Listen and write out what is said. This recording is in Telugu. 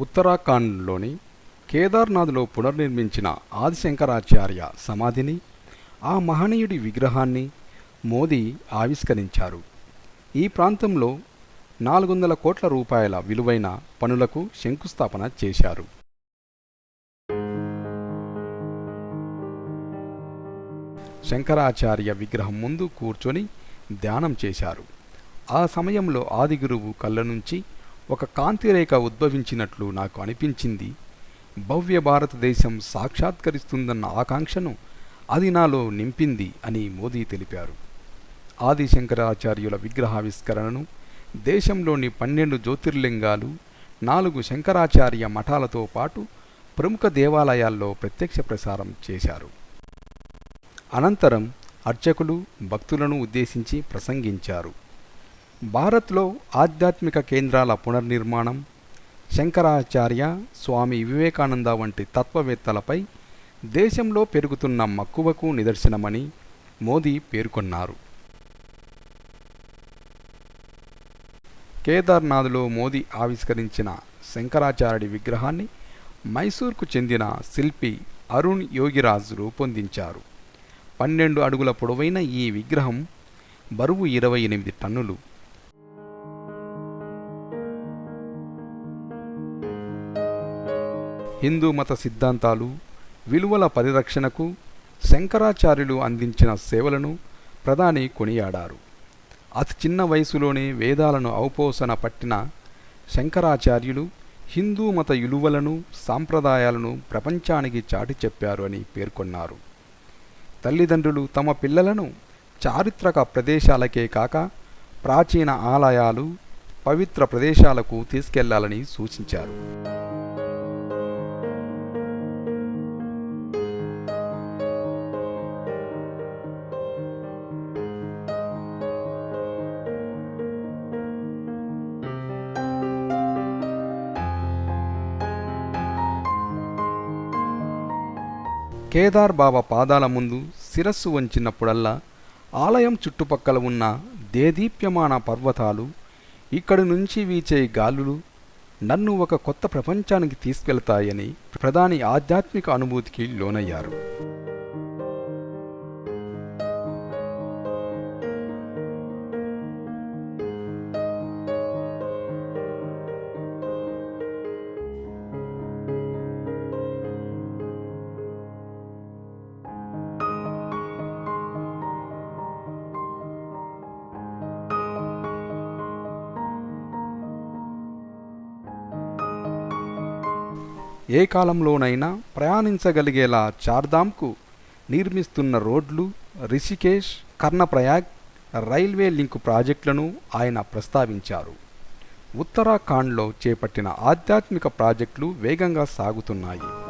ఉత్తరాఖండ్లోని కేదార్నాథ్లో పునర్నిర్మించిన ఆదిశంకరాచార్య సమాధిని ఆ మహనీయుడి విగ్రహాన్ని మోదీ ఆవిష్కరించారు. ఈ ప్రాంతంలో నాలుగు వందల కోట్ల రూపాయల విలువైన పనులకు శంకుస్థాపన చేశారు. శంకరాచార్య విగ్రహం ముందు కూర్చొని ధ్యానం చేశారు. ఆ సమయంలో ఆదిగురువు కళ్ళ నుంచి ఒక కాంతిరేఖ ఉద్భవించినట్లు నాకు అనిపించింది. భవ్య భారతదేశం సాక్షాత్కరిస్తుందన్న ఆకాంక్షను అది నాలో నింపింది అని మోదీ తెలిపారు. ఆది శంకరాచార్యుల విగ్రహావిష్కరణను దేశంలోని పన్నెండు జ్యోతిర్లింగాలు నాలుగు శంకరాచార్య మఠాలతో పాటు ప్రముఖ దేవాలయాల్లో ప్రత్యక్ష ప్రసారం చేశారు. అనంతరం అర్చకులు భక్తులను ఉద్దేశించి ప్రసంగించారు. భారత్లో ఆధ్యాత్మిక కేంద్రాల పునర్నిర్మాణం శంకరాచార్య స్వామి వివేకానంద వంటి తత్వవేత్తలపై దేశంలో పెరుగుతున్న మక్కువకు నిదర్శనమని మోదీ పేర్కొన్నారు. కేదార్నాథ్లో మోదీ ఆవిష్కరించిన శంకరాచార్యుడి విగ్రహాన్ని మైసూర్కు చెందిన శిల్పి అరుణ్ యోగిరాజ్ రూపొందించారు. పన్నెండు అడుగుల పొడవైన ఈ విగ్రహం బరువు ఇరవై ఎనిమిది టన్నులు. హిందూ మత సిద్ధాంతాలు విలువల పరిరక్షణకు శంకరాచార్యులు అందించిన సేవలను ప్రధాని కొనియాడారు. అతి చిన్న వయసులోనే వేదాలను ఔపోసన పట్టిన శంకరాచార్యులు హిందూ మత విలువలను సాంప్రదాయాలను ప్రపంచానికి చాటి చెప్పారు అని పేర్కొన్నారు. తల్లిదండ్రులు తమ పిల్లలను చారిత్రక ప్రదేశాలకే కాక ప్రాచీన ఆలయాలు పవిత్ర ప్రదేశాలకు తీసుకెళ్ళాలని సూచించారు. కేదార్ బాబా పాదాల ముందు శిరస్సు వంచినప్పుడల్లా ఆలయం చుట్టుపక్కల ఉన్న దేదీప్యమాన పర్వతాలు ఇక్కడి నుంచి వీచే గాలులు నన్ను ఒక కొత్త ప్రపంచానికి తీసుకెళ్తాయని ప్రధాని ఆధ్యాత్మిక అనుభూతికి లోనయ్యారు. ఏ కాలంలోనైనా ప్రయాణించగలిగేలా చార్ధామ్కు నిర్మిస్తున్న రోడ్లు రిషికేష్ కర్ణప్రయాగ్ రైల్వే లింక్ ప్రాజెక్టులను ఆయన ప్రస్తావించారు. ఉత్తరాఖండ్లో చేపట్టిన ఆధ్యాత్మిక ప్రాజెక్టులు వేగంగా సాగుతున్నాయి.